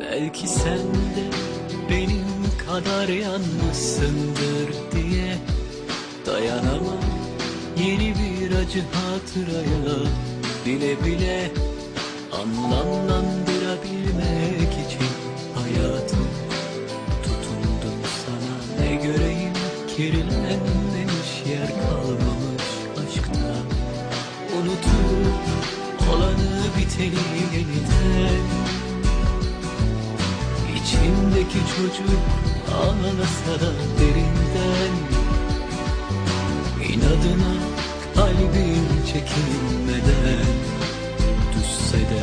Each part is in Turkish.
Belki sen de benim kadar yalnızsındır diye Dayanamam. Yeni bir acı hatıraya Bile bile anlamlandırabilmek için Hayatım tutundum sana. Ne göreyim? Kirlenmemiş yer kalmamış aşkta. Unutup olanı biteni İçimdeki çocuk da derinden İnadına kalbim çekinmeden Düşse de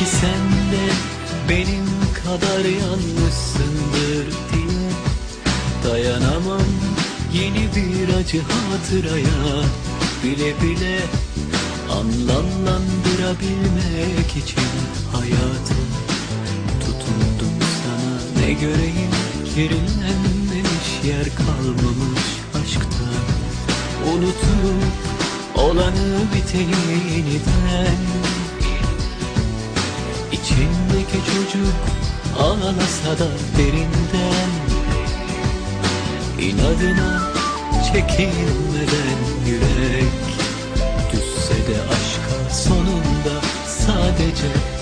Belki sen de benim kadar yalnızsındır diye Dayanamam yeni bir acı hatıraya. Bile bile anlamlandırabilmek için hayatım Tutundum sana. Ne göreyim? Kirlenmemiş yer kalmamış aşkta. Unutup olanı biteni yeniden İçimdeki çocuk ağlasa da derinden İnadına çekilmeden yürek. Düşse de aşka sonunda sadece